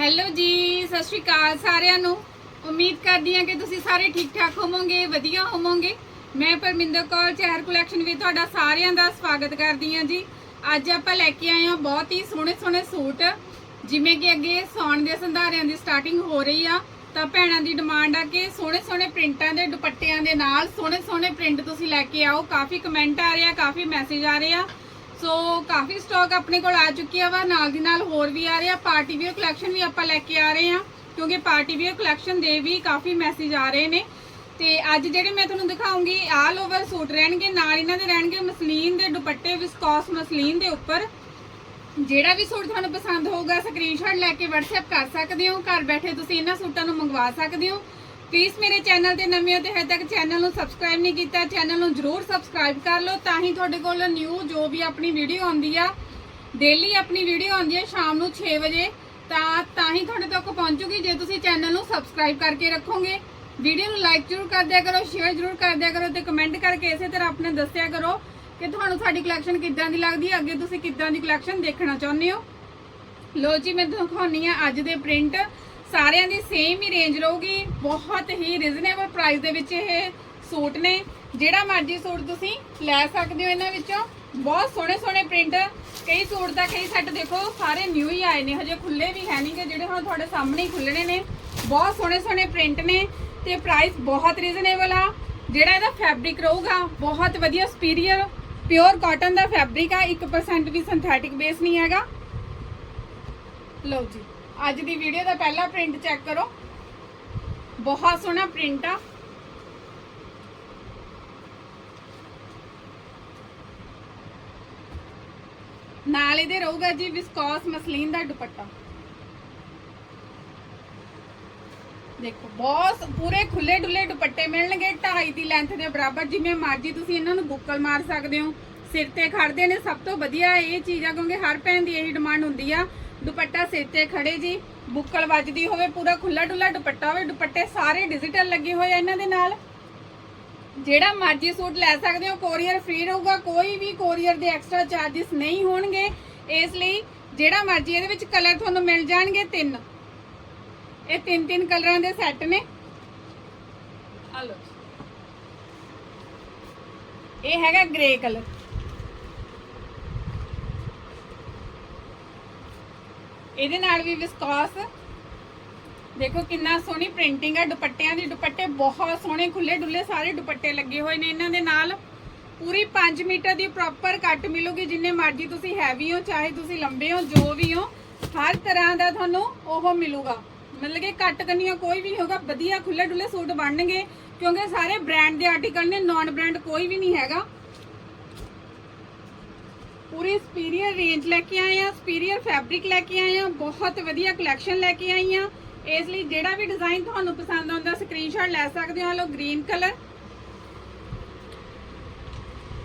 Hello ਜੀ, ਸਤਿ ਸ਼੍ਰੀ ਅਕਾਲ ਸਾਰਿਆਂ ਨੂੰ। ਉਮੀਦ ਕਰਦੀ ਹਾਂ ਕਿ ਤੁਸੀਂ ਸਾਰੇ ਠੀਕ ਠਾਕ ਹੋਵੋਗੇ, ਵਧੀਆ ਹੋਵੋਗੇ। ਮੈਂ ਪਰਮਿੰਦਰ ਕੌਰ, ਚਹਿਰ ਕਲੈਕਸ਼ਨ ਵਿੱਚ ਤੁਹਾਡਾ ਸਾਰਿਆਂ ਦਾ ਸਵਾਗਤ ਕਰਦੀ ਹਾਂ ਜੀ। ਅੱਜ ਆਪਾਂ ਲੈ ਕੇ ਆਏ ਹਾਂ ਬਹੁਤ ਹੀ ਸੋਹਣੇ ਸੋਹਣੇ ਸੂਟ। ਜਿਵੇਂ ਕਿ ਅੱਗੇ ਸੌਣ ਦੇ ਸੰਧਾਰਿਆਂ ਦੀ ਸਟਾਰਟਿੰਗ ਹੋ ਰਹੀ ਆ, ਤਾਂ ਭੈਣਾਂ ਦੀ ਡਿਮਾਂਡ ਆ ਕਿ ਸੋਹਣੇ ਸੋਹਣੇ ਪ੍ਰਿੰਟਾਂ ਦੇ ਦੁਪੱਟਿਆਂ ਦੇ ਨਾਲ ਸੋਹਣੇ ਸੋਹਣੇ ਪ੍ਰਿੰਟ ਤੁਸੀਂ ਲੈ ਕੇ ਆਓ। ਕਾਫੀ ਕਮੈਂਟ ਆ ਰਹੇ ਆ ਕਾਫੀ ਮੈਸੇਜ ਆ ਰਹੇ ਆ। ਸੋ ਕਾਫੀ ਸਟਾਕ ਆਪਣੇ ਕੋਲ ਆ ਚੁੱਕਿਆ ਵਾ। ਨਾਲ ਦੀ ਨਾਲ ਹੋਰ ਵੀ ਆ ਰਿਹਾ ਪਾਰਟੀ ਵੀਅਰ ਕਲੈਕਸ਼ਨ ਵੀ ਆਪਾਂ ਲੈ ਕੇ ਆ ਰਹੇ ਆ। ਕਿਉਂਕਿ ਪਾਰਟੀ ਵੀਅਰ ਕਲੈਕਸ਼ਨ ਦੇ ਵੀ ਕਾਫੀ ਮੈਸੇਜ ਆ ਰਹੇ ਨੇ। ਤੇ ਅੱਜ ਜਿਹੜੇ ਮੈਂ ਤੁਹਾਨੂੰ ਦਿਖਾਉਂਗੀ ਆਲ ਓਵਰ ਸੂਟ ਰਹਿਣਗੇ, ਨਾਲ ਇਹਨਾਂ ਦੇ ਰਹਿਣਗੇ ਮਸਲੀਨ ਦੇ ਦੁਪੱਟੇ ਵਿਸਕੋਸ ਮਸਲੀਨ ਦੇ ਉੱਪਰ। ਜਿਹੜਾ ਵੀ ਸੂਟ ਤੁਹਾਨੂੰ ਪਸੰਦ ਹੋਊਗਾ ਸਕਰੀਨਸ਼ਾਟ ਲੈ ਕੇ WhatsApp ਕਰ ਸਕਦੇ ਹੋ। ਘਰ ਬੈਠੇ ਤੁਸੀਂ ਇਹਨਾਂ ਸੂਟਾਂ ਨੂੰ ਮੰਗਵਾ ਸਕਦੇ ਹੋ। ਪਲੀਜ਼ ਮੇਰੇ ਚੈਨਲ ਤੇ ਨਵੇਂ ਹੋ ਤੇ ਹਜੇ ਤੱਕ ਚੈਨਲ ਨੂੰ ਸਬਸਕ੍ਰਾਈਬ ਨਹੀਂ ਕੀਤਾ ਚੈਨਲ ਨੂੰ ਜਰੂਰ ਸਬਸਕ੍ਰਾਈਬ ਕਰ ਲਓ ਤਾਂ ਹੀ ਤੁਹਾਡੇ ਕੋਲ ਨਿਊ ਜੋ ਵੀ ਆਪਣੀ ਵੀਡੀਓ ਆਉਂਦੀ ਆ ਡੇਲੀ ਆਪਣੀ ਵੀਡੀਓ ਆਉਂਦੀ ਆ ਸ਼ਾਮ ਨੂੰ 6 ਵਜੇ, ਤਾਂ ਤਾਂ ਹੀ ਤੁਹਾਡੇ ਤੱਕ ਪਹੁੰਚੂਗੀ ਜੇ ਤੁਸੀਂ ਚੈਨਲ ਨੂੰ ਸਬਸਕ੍ਰਾਈਬ ਕਰਕੇ ਰੱਖੋਗੇ। ਵੀਡੀਓ ਨੂੰ ਲਾਈਕ ਜ਼ਰੂਰ ਕਰ ਦਿਆ ਕਰੋ ਸ਼ੇਅਰ ਜ਼ਰੂਰ ਕਰ ਦਿਆ ਕਰੋ ਤੇ ਕਮੈਂਟ ਕਰਕੇ ਇਸੇ ਤਰ੍ਹਾਂ ਆਪਣੇ ਦੱਸਿਆ ਕਰੋ ਕਿ ਤੁਹਾਨੂੰ ਸਾਡੀ ਕਲੈਕਸ਼ਨ ਕਿੱਦਾਂ ਦੀ ਲੱਗਦੀ ਹੈ ਅੱਗੇ ਤੁਸੀਂ ਕਿੱਦਾਂ ਦੀ ਕਲੈਕਸ਼ਨ ਦੇਖਣਾ ਚਾਹੁੰਦੇ ਹੋ। ਲੋ ਜੀ, ਮੈਂ ਤੁਹਾਨੂੰ ਦਿਖਾਉਣੀ ਆ ਅੱਜ ਦੇ ਪ੍ਰਿੰਟ ਸਾਰਿਆਂ ਦੀ ਸੇਮ ਹੀ ਰੇਂਜ ਰਹੂਗੀ। ਬਹੁਤ ਹੀ ਰੀਜ਼ਨੇਬਲ ਪ੍ਰਾਈਸ ਦੇ ਵਿੱਚ ਇਹ ਸੂਟ ਨੇ। ਜਿਹੜਾ ਮਰਜ਼ੀ ਸੂਟ ਤੁਸੀਂ ਲੈ ਸਕਦੇ ਹੋ ਇਹਨਾਂ ਵਿੱਚੋਂ। ਬਹੁਤ ਸੋਹਣੇ ਸੋਹਣੇ ਪ੍ਰਿੰਟ ਕਈ ਸੂਟ ਦਾ ਕਈ ਸੈੱਟ ਦੇਖੋ, ਸਾਰੇ ਨਿਊ ਹੀ ਆਏ ਨੇ। ਹਜੇ ਖੁੱਲੇ ਵੀ ਹੈ ਨਹੀਂਗੇ ਜਿਹੜੇ ਹੁਣ ਤੁਹਾਡੇ ਸਾਹਮਣੇ ਹੀ ਖੁੱਲਣੇ ਨੇ। ਬਹੁਤ ਸੋਹਣੇ ਸੋਹਣੇ ਪ੍ਰਿੰਟ ਨੇ ਤੇ ਪ੍ਰਾਈਸ ਬਹੁਤ ਰੀਜ਼ਨੇਬਲ ਆ। ਜਿਹੜਾ ਇਹਦਾ ਫੈਬਰਿਕ ਰਹੂਗਾ, ਬਹੁਤ ਵਧੀਆ ਸੁਪੀਰੀਅਰ ਪਿਓਰ ਕਾਟਨ ਦਾ ਫੈਬਰਿਕ ਆ। 1% ਵੀ ਸਿੰਥੈਟਿਕ ਬੇਸ ਨਹੀਂ ਹੈਗਾ। ਲਓ ਜੀ। ਅੱਜ ਦੀ ਵੀਡੀਓ ਦਾ ਪਹਿਲਾ ਪ੍ਰਿੰਟ ਚੈੱਕ ਕਰੋ। ਬਹੁਤ ਸੋਹਣਾ ਪ੍ਰਿੰਟ ਆ। ਨਾਲ ਇਹਦੇ ਰਹੂਗਾ ਜੀ ਵਿਸਕੋਸ ਮਸਲੀਨ ਦਾ ਦੁਪੱਟਾ। ਦੇਖੋ, ਬਹੁਤ ਪੂਰੇ ਖੁੱਲੇ ਡੁੱਲੇ ਦੁਪੱਟੇ ਮਿਲਣਗੇ 2.5 ਦੀ ਲੈਂਥ ਦੇ ਬਰਾਬਰ, ਜਿਵੇਂ ਮਰਜ਼ੀ ਤੁਸੀਂ ਇਹਨਾਂ ਨੂੰ ਬੁੱਕਲ ਮਾਰ ਸਕਦੇ ਹੋ। ਸਿਰ ਤੇ ਖੜਦੇ ਨੇ, ਸਭ ਤੋਂ ਵਧੀਆ ਇਹ ਚੀਜ਼ ਆ, ਕਿਉਂਕਿ ਹਰ ਭੈਣ ਦੀ ਇਹੀ ਡਿਮਾਂਡ ਹੁੰਦੀ ਆ। ਦੁਪੱਟਾ ਸਿਰ ਤੇ ਖੜੇ ਜੀ, ਬੁੱਕਲ ਵੱਜਦੀ ਹੋਵੇ, ਪੂਰਾ ਖੁੱਲਾ ਡੁੱਲਾ ਦੁਪੱਟਾ ਹੋਵੇ, ਦੁਪੱਟੇ ਸਾਰੇ ਡਿਜੀਟਲ ਲੱਗੇ ਹੋਏ ਆ ਇਹਨਾਂ ਦੇ ਨਾਲ। ਜਿਹੜਾ ਮਰਜ਼ੀ ਸੂਟ ਲੈ ਸਕਦੇ ਹੋ ਕੋਰੀਅਰ ਫ੍ਰੀ ਰਹੂਗਾ, ਕੋਈ ਵੀ ਕੋਰੀਅਰ ਦੇ ਐਕਸਟਰਾ ਚਾਰजेस ਨਹੀਂ ਹੋਣਗੇ। ਇਸ ਲਈ ਜਿਹੜਾ ਮਰਜ਼ੀ ਇਹਦੇ ਵਿੱਚ ਕਲਰ ਤੁਹਾਨੂੰ ਮਿਲ ਜਾਣਗੇ ਤਿੰਨ। ਇਹ ਤਿੰਨ ਤਿੰਨ ਕਲਰਾਂ ਦੇ ਸੈੱਟ ਨੇ। ਆ ਲਓ ਇਹ ਹੈਗਾ ਗ੍ਰੇ ਕਲਰ ਇਹਦੇ ਨਾਲ ਵੀ ਵਿਸਕੋਸ ਦੇਖੋ ਕਿੰਨਾ ਸੋਹਣੀ ਪ੍ਰਿੰਟਿੰਗ ਹੈ ਦੁਪੱਟਿਆਂ ਦੀ, ਦੁਪੱਟੇ ਬਹੁਤ ਸੋਹਣੇ ਖੁੱਲੇ ਡੁੱਲੇ ਸਾਰੇ ਦੁਪੱਟੇ ਲੱਗੇ ਹੋਏ ਨੇ ਇਹਨਾਂ ਦੇ ਨਾਲ। ਪੂਰੀ 5 ਮੀਟਰ ਦੀ ਪ੍ਰੋਪਰ ਕੱਟ ਮਿਲੂਗੀ, ਜਿੰਨੇ ਮਰਜ਼ੀ ਤੁਸੀਂ ਹੈਵੀ ਹੋ, ਚਾਹੇ ਤੁਸੀਂ ਲੰਬੇ ਹੋ, ਜੋ ਵੀ ਹੋ, ਹਰ ਤਰ੍ਹਾਂ ਦਾ ਤੁਹਾਨੂੰ ਉਹ ਮਿਲੂਗਾ। ਮਤਲਬ ਕਿ ਕੱਟ ਕਰਨੀਆਂ ਕੋਈ ਵੀ ਨਹੀਂ ਹੋਗਾ ਵਧੀਆ ਖੁੱਲੇ ਡੁੱਲੇ ਸੂਟ ਬਣਨਗੇ, ਕਿਉਂਕਿ ਸਾਰੇ ਬ੍ਰਾਂਡ ਦੇ ਆਰਟੀਕਲ ਨੇ ਨਾਨ ਬ੍ਰਾਂਡ ਕੋਈ ਵੀ ਨਹੀਂ ਹੈਗਾ। ਪੂਰੀ ਸਪੀਰੀਅਰ ਰੇਂਜ ਲੈ ਕੇ ਆਏ ਆ ਸੁਪੀਰੀਅਰ ਫੈਬਰਿਕ ਲੈ ਕੇ ਆਏ ਆ, ਬਹੁਤ ਵਧੀਆ ਕਲੈਕਸ਼ਨ ਲੈ ਕੇ ਆਈ ਆ। ਇਸ ਲਈ ਜਿਹੜਾ ਵੀ ਡਿਜ਼ਾਈਨ ਤੁਹਾਨੂੰ ਪਸੰਦ ਆਉਂਦਾ ਸਕਰੀਨਸ਼ਾਟ ਲੈ ਸਕਦੇ ਹੋ। ਲੋ ਗ੍ਰੀਨ ਕਲਰ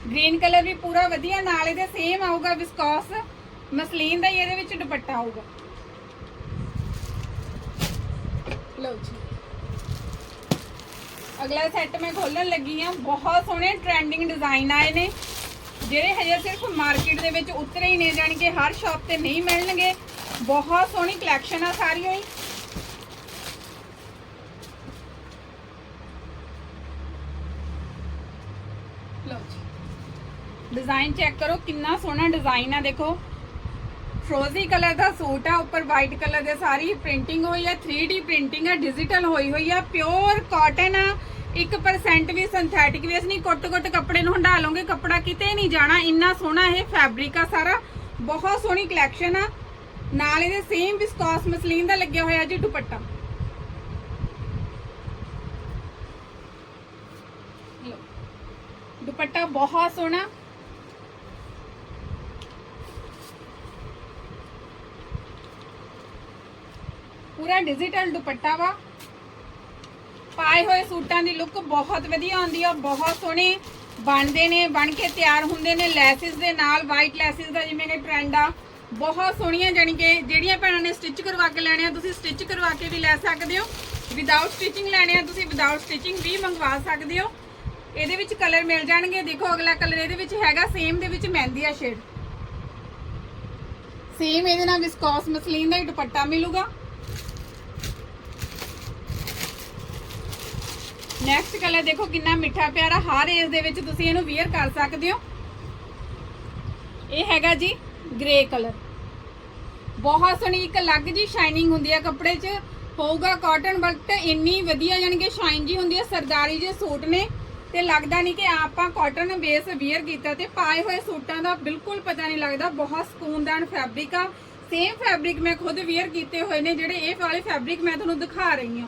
ਗ੍ਰੀਨ ਕਲਰ ਵੀ ਪੂਰਾ ਵਧੀਆ, ਨਾਲ ਇਹਦੇ ਸੇਮ ਆਊਗਾ ਵਿਸਕੋਸ ਮਸਲੀਨ ਦਾ ਹੀ ਇਹਦੇ ਵਿੱਚ ਦੁਪੱਟਾ ਆਊਗਾ। ਲਓ ਜੀ। ਅਗਲਾ ਸੈੱਟ ਮੈਂ ਖੋਲਣ ਲੱਗੀ ਆ। ਬਹੁਤ ਸੋਹਣੇ ਟ੍ਰੈਂਡਿੰਗ ਡਿਜ਼ਾਈਨ ਆਏ ਨੇ। ਜਿਹੜੇ ਹਜੇ ਸਿਰਫ ਮਾਰਕੀਟ ਦੇ ਵਿੱਚ ਉਤਰੇ ਹੀ ਨੇ, ਜਾਣੀ ਕਿ ਹਰ ਸ਼ਾਪ ਤੇ ਨਹੀਂ ਮਿਲਣਗੇ। ਬਹੁਤ ਸੋਹਣੀ ਕਲੈਕਸ਼ਨ ਆ ਸਾਰੀਆਂ ਹੀ। ਡਿਜ਼ਾਈਨ ਚੈੱਕ ਕਰੋ, ਕਿੰਨਾ ਸੋਹਣਾ ਡਿਜ਼ਾਈਨ ਆ, ਦੇਖੋ। ਫਰੋਜ਼ੀ ਕਲਰ ਦਾ ਸੂਟ ਆ, ਉੱਪਰ ਵਾਈਟ ਕਲਰ ਦੇ ਸਾਰੀ ਪ੍ਰਿੰਟਿੰਗ ਹੋਈ ਆ 3D ਪ੍ਰਿੰਟਿੰਗ ਆ ਡਿਜੀਟਲ ਹੋਈ ਹੋਈ ਆ ਪਿਓਰ ਕਾਟਨ ਆ। 1% ਵੀ ਸਿੰਥੈਟਿਕ ਵੇਸ ਨਹੀਂ ਕੁੱਟ-ਕੁੱਟ ਕੱਪੜੇ ਨੂੰ ਹੰਡਾ ਲਓਗੇ ਕੱਪੜਾ ਕਿਤੇ ਨਹੀਂ ਜਾਣਾ, ਇੰਨਾ ਸੋਹਣਾ ਇਹ ਫੈਬਰਿਕ ਆ ਸਾਰਾ। ਬਹੁਤ ਸੋਹਣੀ ਕਲੈਕਸ਼ਨ ਆ। ਨਾਲ ਇਹਦੇ ਸੇਮ ਵਿਸਕੋਸ ਮਸਲੀਨ ਦਾ ਲੱਗਿਆ ਹੋਇਆ ਜੀ ਦੁਪੱਟਾ। ਦੁਪੱਟਾ ਬਹੁਤ ਸੋਹਣਾ। ਪੂਰਾ ਡਿਜੀਟਲ ਦੁਪੱਟਾ ਵਾ। ਪਾਏ ਹੋਏ ਸੂਟਾਂ ਦੀ ਲੁੱਕ ਬਹੁਤ ਵਧੀਆ ਆਉਂਦੀ ਆ, ਬਹੁਤ ਸੋਹਣੇ ਬਣਦੇ ਨੇ, ਬਣ ਕੇ ਤਿਆਰ ਹੁੰਦੇ ਨੇ, ਲੈਸਿਸ ਦੇ ਨਾਲ ਵਾਈਟ ਲੈਸਿਸ ਦਾ ਜਿਵੇਂ ਕਿ ਟ੍ਰੈਂਡ ਆ, ਬਹੁਤ ਸੋਹਣੀਆਂ ਜਾਣੀ ਕਿ ਜਿਹੜੀਆਂ ਭੈਣਾਂ ਨੇ ਸਟਿਚ ਕਰਵਾ ਕੇ ਲੈਣੇ ਆ, ਤੁਸੀਂ ਸਟਿਚ ਕਰਵਾ ਕੇ ਵੀ ਲੈ ਸਕਦੇ ਹੋ ਵਿਦਆਊਟ ਸਟਿਚਿੰਗ ਲੈਣੇ ਆ, ਤੁਸੀਂ ਵਿਦਆਊਟ ਸਟਿਚਿੰਗ ਵੀ ਮੰਗਵਾ ਸਕਦੇ ਹੋ, ਇਹਦੇ ਵਿੱਚ ਕਲਰ ਮਿਲ ਜਾਣਗੇ, ਦੇਖੋ ਅਗਲਾ ਕਲਰ ਇਹਦੇ ਵਿੱਚ ਹੈਗਾ ਸੇਮ ਦੇ ਵਿੱਚ ਮਹਿੰਦੀ ਆ ਸ਼ੇਡ ਸੇਮ ਇਹਦੇ ਨਾਲ ਵਿਸਕੋਸ ਮਸਲੀਨ ਦਾ ਹੀ ਦੁਪੱਟਾ ਮਿਲੂਗਾ। ਨੈਕਸਟ ਕਲਰ ਦੇਖੋ ਕਿੰਨਾ ਮਿੱਠਾ ਪਿਆਰਾ, ਹਰ ਏਜ ਦੇ ਵਿੱਚ ਤੁਸੀਂ ਇਹਨੂੰ ਵੇਅਰ ਕਰ ਸਕਦੇ ਹੋ। ਇਹ ਹੈਗਾ ਜੀ ਗ੍ਰੇ ਕਲਰ ਬਹੁਤ ਸੋਹਣੀ ਇੱਕ ਅਲੱਗ ਜੀ ਸ਼ਾਈਨਿੰਗ ਹੁੰਦੀ ਹੈ ਕੱਪੜੇ 'ਚ। ਹੋਊਗਾ ਕਾਟਨ ਬਟ ਇੰਨੀ ਵਧੀਆ ਯਾਨੀ ਕਿ ਸ਼ਾਈਨ ਜੀ ਹੁੰਦੀ ਹੈ, ਸਰਦਾਰੀ ਜੇ ਸੂਟ ਨੇ। ਤੇ ਲੱਗਦਾ ਨਹੀਂ ਕਿ ਆਪਾਂ ਕਾਟਨ ਬੇਸ ਵੇਅਰ ਕੀਤਾ ਤੇ ਪਾਏ ਹੋਏ ਸੂਟਾਂ ਦਾ ਬਿਲਕੁਲ ਪਤਾ ਨਹੀਂ ਲੱਗਦਾ। ਬਹੁਤ ਸਕੂਨਦਾਨ ਫੈਬਰਿਕ ਆ। ਸੇਮ ਫੈਬਰਿਕ ਮੈਂ ਖੁਦ ਵੇਅਰ ਕੀਤੇ ਹੋਏ ਨੇ, ਜਿਹੜੇ ਇਹ ਵਾਲੇ ਫੈਬਰਿਕ ਮੈਂ ਤੁਹਾਨੂੰ ਦਿਖਾ ਰਹੀ ਹਾਂ।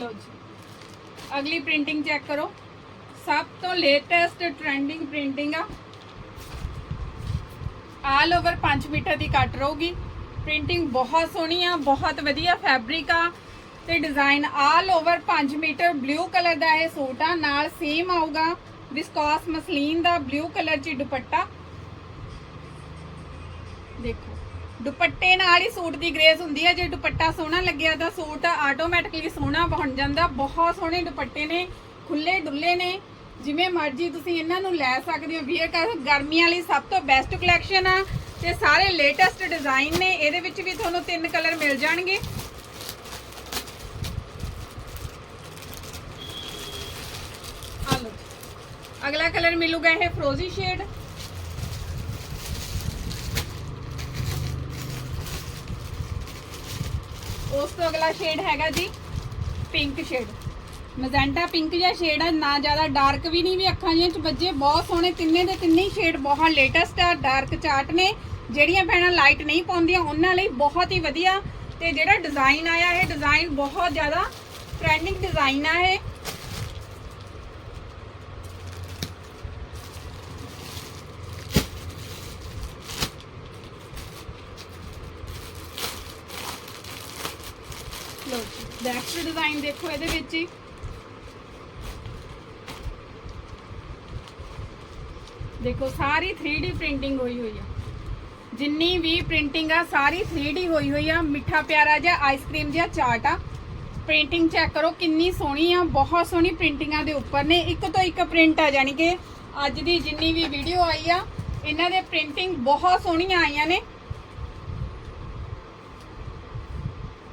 ਲਓ ਜੀ। ਅਗਲੀ ਪ੍ਰਿੰਟਿੰਗ ਚੈੱਕ ਕਰੋ। ਸਭ ਤੋਂ ਲੇਟੈਸਟ ਟ੍ਰੈਂਡਿੰਗ ਪ੍ਰਿੰਟਿੰਗ ਆ। ਆਲ ਓਵਰ 5 ਮੀਟਰ ਦੀ ਕੱਟ ਰਹੂਗੀ। ਪ੍ਰਿੰਟਿੰਗ ਬਹੁਤ ਸੋਹਣੀ ਆ, ਬਹੁਤ ਵਧੀਆ ਫੈਬਰਿਕ ਆ। ਤੇ design all over 5 metre blue colour ਦਾ ਇਹ ਸੂਟ ਆ। ਨਾਲ ਸੇਮ ਆਊਗਾ। ਵਿਸਕੋਸ ਮਸਲੀਨ ਦਾ ਬਲੂ ਕਲਰ ਚ ਦੁਪੱਟਾ। ਦੇਖੋ। ਦੁਪੱਟੇ ਨਾਲ ਹੀ ਸੂਟ ਦੀ ਗ੍ਰੇਸ ਹੁੰਦੀ ਹੈ। ਜੇ ਦੁਪੱਟਾ ਸੋਹਣਾ ਲੱਗਿਆ ਤਾਂ ਸੂਟ ਆਟੋਮੈਟਿਕਲੀ ਸੋਹਣਾ ਬਣ ਜਾਂਦਾ। ਬਹੁਤ ਸੋਹਣੇ ਦੁਪੱਟੇ ਨੇ ਖੁੱਲੇ ਡੁੱਲੇ ਨੇ। ਜਿਵੇਂ ਮਰਜ਼ੀ ਤੁਸੀਂ ਇਹਨਾਂ ਨੂੰ ਲੈ ਸਕਦੇ ਹੋ। ਵੀਅਰ ਕਰ ਗਰਮੀਆਂ ਲਈ ਸਭ ਤੋਂ ਬੈਸਟ ਕਲੈਕਸ਼ਨ ਆ ਤੇ ਸਾਰੇ ਲੇਟੈਸਟ ਡਿਜ਼ਾਈਨ ਨੇ। ਇਹਦੇ ਵਿੱਚ ਵੀ ਤੁਹਾਨੂੰ ਤਿੰਨ ਕਲਰ ਮਿਲ ਜਾਣਗੇ। ਅਗਲਾ ਕਲਰ ਮਿਲੂਗਾ ਇਹ ਫਰੋਜ਼ੀ ਸ਼ੇਡ ਉਸ ਤੋਂ ਅਗਲਾ ਸ਼ੇਡ ਹੈਗਾ ਜੀ ਪਿੰਕ ਸ਼ੇਡ ਮਜੈਂਟਾ ਪਿੰਕ ਜਿਹਾ ਸ਼ੇਡ ਆ, ਨਾ ਜ਼ਿਆਦਾ ਡਾਰਕ ਵੀ ਨਹੀਂ ਵੀ ਅੱਖਾਂ ਜਿਹੀਆਂ ਚ ਵੱਜੇ, ਬਹੁਤ ਸੋਹਣੇ ਤਿੰਨੇ ਦੇ ਤਿੰਨੇ ਸ਼ੇਡ ਬਹੁਤ ਲੇਟੈਸਟ ਆ ਡਾਰਕ ਚਾਰਟ ਨੇ। ਜਿਹੜੀਆਂ ਭੈਣਾਂ ਲਾਈਟ ਨਹੀਂ ਪਾਉਂਦੀਆਂ, ਉਹਨਾਂ ਲਈ ਬਹੁਤ ਹੀ ਵਧੀਆ। ਤੇ ਜਿਹੜਾ ਡਿਜ਼ਾਈਨ ਆਇਆ, ਇਹ ਡਿਜ਼ਾਈਨ ਬਹੁਤ ਜ਼ਿਆਦਾ ਟ੍ਰੈਂਡਿੰਗ ਡਿਜ਼ਾਈਨ ਆ ਇਹ। ਲੋ ਨੈਕਸਟ ਡਿਜ਼ਾਈਨ ਦੇਖੋ ਇਹਦੇ ਵਿੱਚ ਹੀ। ਦੇਖੋ, ਸਾਰੀ 3D ਪ੍ਰਿੰਟਿੰਗ ਹੋਈ ਹੋਈ ਆ। ਜਿੰਨੀ ਵੀ ਪ੍ਰਿੰਟਿੰਗ ਆ, ਸਾਰੀ 3D ਹੋਈ ਹੋਈ ਆ। ਮਿੱਠਾ ਪਿਆਰਾ ਜਿਹਾ ਆਈਸਕ੍ਰੀਮ ਜਿਹਾ ਚਾਟ ਆ। ਪ੍ਰਿੰਟਿੰਗ ਚੈੱਕ ਕਰੋ, ਕਿੰਨੀ ਸੋਹਣੀ ਆ, ਬਹੁਤ ਸੋਹਣੀ ਪ੍ਰਿੰਟਿੰਗਾਂ ਦੇ ਉੱਪਰ ਨੇ। ਇੱਕ ਤੋਂ ਇੱਕ ਪ੍ਰਿੰਟ ਆ ਜਾਨੀ ਕਿ ਅੱਜ ਦੀ ਜਿੰਨੀ ਵੀ ਵੀਡੀਓ ਆਈ ਆ, ਇਹਨਾਂ ਦੇ ਪ੍ਰਿੰਟਿੰਗ ਬਹੁਤ ਸੋਹਣੀਆਂ ਆਈਆਂ ਨੇ।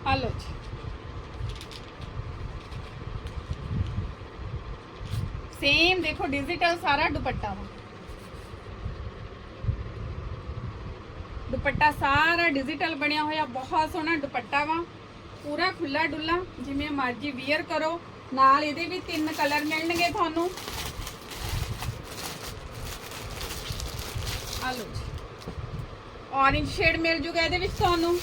ਆ ਜੀ। ਸੇਮ ਦੇਖੋ ਡਿਜੀਟਲ ਸਾਰਾ ਦੁਪੱਟਾ ਵਾ। ਦੁਪੱਟਾ ਸਾਰਾ ਡਿਜੀਟਲ ਬਣਿਆ ਹੋਇਆ, ਬਹੁਤ ਸੋਹਣਾ ਦੁਪੱਟਾ ਵਾ। ਪੂਰਾ ਖੁੱਲਾ ਡੁੱਲਾ, ਜਿਵੇਂ ਮਰਜ਼ੀ ਵੀਅਰ ਕਰੋ। ਨਾਲ ਇਹਦੇ ਵੀ ਤਿੰਨ ਕਲਰ ਮਿਲਣਗੇ ਤੁਹਾਨੂੰ। ਆ ਲਓ ਜੀ। ਔਰੇਂਜ ਸ਼ੇਡ ਮਿਲ ਜੂਗਾ ਇਹਦੇ ਵਿੱਚ ਤੁਹਾਨੂੰ।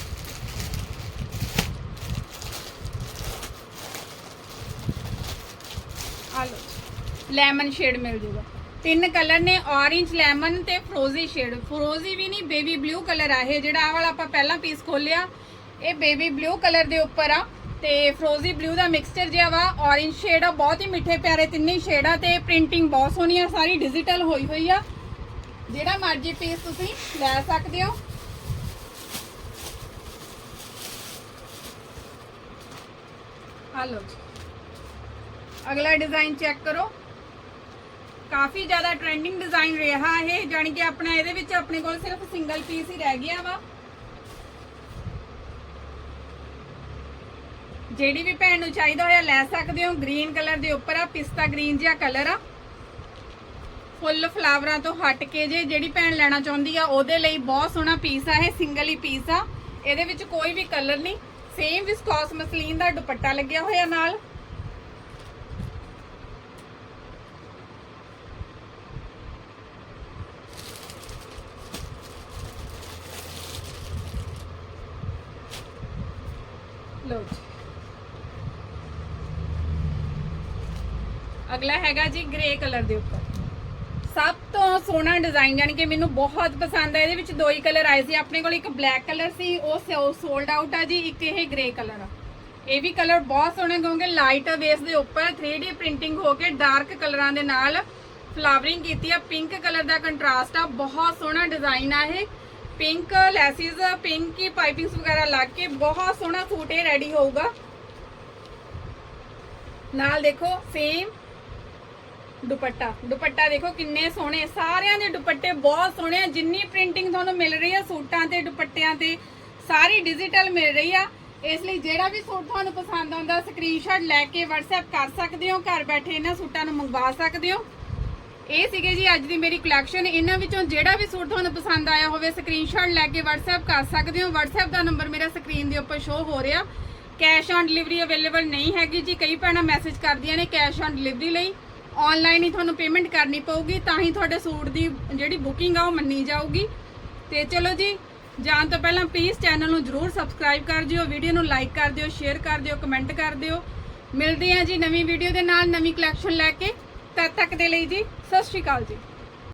ਆ ਲਓ ਲੈਮਨ ਸ਼ੇਡ ਮਿਲ ਜੂਗਾ। ਤਿੰਨ ਕਲਰ ਨੇ ਔਰੇਂਜ ਲੈਮਨ ਤੇ ਫਰੋਜ਼ੀ ਸ਼ੇਡ ਫਰੋਜ਼ੀ ਵੀ ਨਹੀਂ ਬੇਬੀ ਬਲੂ ਕਲਰ ਆ ਇਹ। ਜਿਹੜਾ ਆ ਵਾਲਾ ਆਪਾਂ ਪਹਿਲਾਂ ਪੀਸ ਖੋਲਿਆ ਇਹ ਬੇਬੀ ਬਲੂ ਕਲਰ ਦੇ ਉੱਪਰ ਆ। ਤੇ ਫਰੋਜ਼ੀ ਬਲੂ ਦਾ ਮਿਕਸਚਰ ਜਿਹਾ ਵਾ ਔਰੇਂਜ ਸ਼ੇਡ ਆ, ਬਹੁਤ ਹੀ ਮਿੱਠੇ ਪਿਆਰੇ ਤਿੰਨੇ ਸ਼ੇਡ ਆ ਤੇ ਪ੍ਰਿੰਟਿੰਗ ਬਹੁਤ ਸੋਹਣੀ ਆ, ਸਾਰੀ ਡਿਜੀਟਲ ਹੋਈ ਹੋਈ ਆ। ਜਿਹੜਾ ਮਰਜ਼ੀ ਪੀਸ ਤੁਸੀਂ ਲੈ ਸਕਦੇ ਹੋ। ਆ ਲਓ ਅਗਲਾ ਡਿਜ਼ਾਈਨ ਚੈੱਕ ਕਰੋ। ਕਾਫੀ ਜ਼ਿਆਦਾ ਟ੍ਰੈਂਡਿੰਗ ਡਿਜ਼ਾਈਨ ਰਿਹਾ ਇਹ ਜਾਨੀ ਕਿ ਆਪਣਾ ਇਹਦੇ ਵਿੱਚ ਆਪਣੇ ਕੋਲ ਸਿਰਫ ਸਿੰਗਲ ਪੀਸ ਹੀ ਰਹਿ ਗਿਆ ਵਾ। ਜਿਹੜੀ ਵੀ ਭੈਣ ਨੂੰ ਚਾਹੀਦਾ ਹੋਇਆ ਲੈ ਸਕਦੇ ਹੋ ਗ੍ਰੀਨ ਕਲਰ ਦੇ ਉੱਪਰ ਆ, ਪਿਸਤਾ ਗ੍ਰੀਨ ਜਿਹਾ ਕਲਰ ਆ। ਫੁੱਲ ਫਲਾਵਰਾਂ ਤੋਂ ਹਟ ਕੇ ਜੇ ਜਿਹੜੀ ਭੈਣ ਲੈਣਾ ਚਾਹੁੰਦੀ ਆ, ਉਹਦੇ ਲਈ ਬਹੁਤ ਸੋਹਣਾ ਪੀਸ ਆ, ਇਹ ਸਿੰਗਲ ਹੀ ਪੀਸ ਆ। ਇਹਦੇ ਵਿੱਚ ਕੋਈ ਵੀ ਕਲਰ ਨਹੀਂ ਸੇਮ ਵਿਸਕੋਸ ਮਸਲੀਨ ਦਾ ਦੁਪੱਟਾ ਲੱਗਿਆ ਹੋਇਆ ਨਾਲ। ਲਓ ਜੀ। ਅਗਲਾ ਹੈਗਾ ਜੀ ਗ੍ਰੇ ਕਲਰ ਦੇ ਉੱਪਰ। ਸਭ ਤੋਂ ਸੋਹਣਾ ਡਿਜ਼ਾਈਨ ਯਾਨੀ ਕਿ ਮੈਨੂੰ ਬਹੁਤ ਪਸੰਦ ਆ। ਇਹਦੇ ਵਿੱਚ ਦੋ ਹੀ ਕਲਰ ਆਏ ਸੀ। ਆਪਣੇ ਕੋਲ ਇੱਕ ਬਲੈਕ ਕਲਰ ਸੀ, ਉਹ ਸੋਲਡ ਆਊਟ ਆ ਜੀ। ਇੱਕ ਇਹ ਗ੍ਰੇ ਕਲਰ ਆ। ਇਹ ਵੀ ਕਲਰ ਬਹੁਤ ਸੋਹਣਾ, ਕਿਉਂਕਿ ਲਾਈਟ ਬੇਸ ਦੇ ਉੱਪਰ 3D ਪ੍ਰਿੰਟਿੰਗ ਹੋ ਕੇ ਡਾਰਕ ਕਲਰਾਂ ਦੇ ਨਾਲ ਫਲਾਵਰਿੰਗ ਕੀਤੀ ਆ। ਪਿੰਕ ਕਲਰ ਦਾ ਕੰਟਰਾਸਟ ਆ। ਬਹੁਤ ਸੋਹਣਾ ਡਿਜ਼ਾਈਨ ਆ ਇਹ। ਪਿੰਕ ਲੈਸਿਸ, ਪਿੰਕ ਹੀ ਪਾਈਪਿੰਗਸ ਵਗੈਰਾ ਲੱਗ ਕੇ ਬਹੁਤ ਸੋਹਣਾ ਸੂਟ ਇਹ ਰੈਡੀ ਹੋਊਗਾ। ਨਾਲ ਦੇਖੋ ਸੇਮ ਦੁਪੱਟਾ। ਦੁਪੱਟਾ ਦੇਖੋ ਕਿੰਨੇ ਸੋਹਣੇ, ਸਾਰਿਆਂ ਦੇ ਦੁਪੱਟੇ ਬਹੁਤ ਸੋਹਣੇ ਆ। ਜਿੰਨੀ ਪ੍ਰਿੰਟਿੰਗ ਤੁਹਾਨੂੰ ਮਿਲ ਰਹੀ ਆ ਸੂਟਾਂ ਤੇ, ਦੁਪੱਟਿਆਂ ਤੇ, ਸਾਰੀ ਡਿਜੀਟਲ ਮਿਲ ਰਹੀ ਆ। ਇਸ ਲਈ ਜਿਹੜਾ ਵੀ ਸੂਟ ਤੁਹਾਨੂੰ ਪਸੰਦ ਆਉਂਦਾ ਸਕਰੀਨਸ਼ਾਟ ਲੈ ਕੇ WhatsApp ਕਰ ਸਕਦੇ ਹੋ, ਘਰ ਬੈਠੇ ਇਹਨਾਂ ਸੂਟਾਂ ਨੂੰ ਮੰਗਵਾ ਸਕਦੇ ਹੋ। ਇਹ ਸੀਗੇ ਜੀ ਅੱਜ ਦੀ ਮੇਰੀ ਕਲੈਕਸ਼ਨ ਇਹਨਾਂ ਵਿੱਚੋਂ ਜਿਹੜਾ ਵੀ ਸੂਟ ਤੁਹਾਨੂੰ ਪਸੰਦ ਆਇਆ ਹੋਵੇ ਸਕਰੀਨਸ਼ਾਟ ਲੈ ਕੇ WhatsApp ਕਰ ਸਕਦੇ ਹੋ। WhatsApp ਦਾ ਨੰਬਰ ਮੇਰਾ ਸਕਰੀਨ ਦੇ ਉੱਪਰ ਸ਼ੋ ਹੋ ਰਿਹਾ। ਕੈਸ਼ ਔਨ ਡਿਲੀਵਰੀ ਅਵੇਲੇਬਲ ਨਹੀਂ ਹੈਗੀ ਜੀ। ਕਈ ਭੈਣਾਂ ਮੈਸੇਜ ਕਰਦੀਆਂ ਨੇ ਕੈਸ਼ ਔਨ ਡਿਲੀਵਰੀ ਲਈ। ਆਨਲਾਈਨ ਹੀ ਤੁਹਾਨੂੰ ਪੇਮੈਂਟ ਕਰਨੀ ਪਊਗੀ, ਤਾਂ ਹੀ ਤੁਹਾਡੇ ਸੂਟ ਦੀ ਜਿਹੜੀ ਬੁਕਿੰਗ ਆ ਉਹ ਮੰਨੀ ਜਾਊਗੀ। ਤੇ ਚਲੋ ਜੀ, ਜਾਣ ਤੋਂ ਪਹਿਲਾਂ ਪਲੀਜ਼ ਚੈਨਲ ਨੂੰ ਜਰੂਰ ਸਬਸਕ੍ਰਾਈਬ ਕਰ ਦਿਓ ਵੀਡੀਓ ਨੂੰ ਲਾਈਕ ਕਰ ਦਿਓ ਸ਼ੇਅਰ ਕਰ ਦਿਓ ਕਮੈਂਟ ਕਰ ਦਿਓ। ਮਿਲਦੇ ਹਾਂ ਜੀ ਨਵੀਂ ਵੀਡੀਓ ਦੇ ਨਾਲ ਨਵੀਂ ਕਲੈਕਸ਼ਨ ਲੈ ਕੇ। ਤਦ ਤੱਕ ਦੇ ਲਈ ਜੀ ਸਤਿ ਸ਼੍ਰੀ ਅਕਾਲ ਜੀ।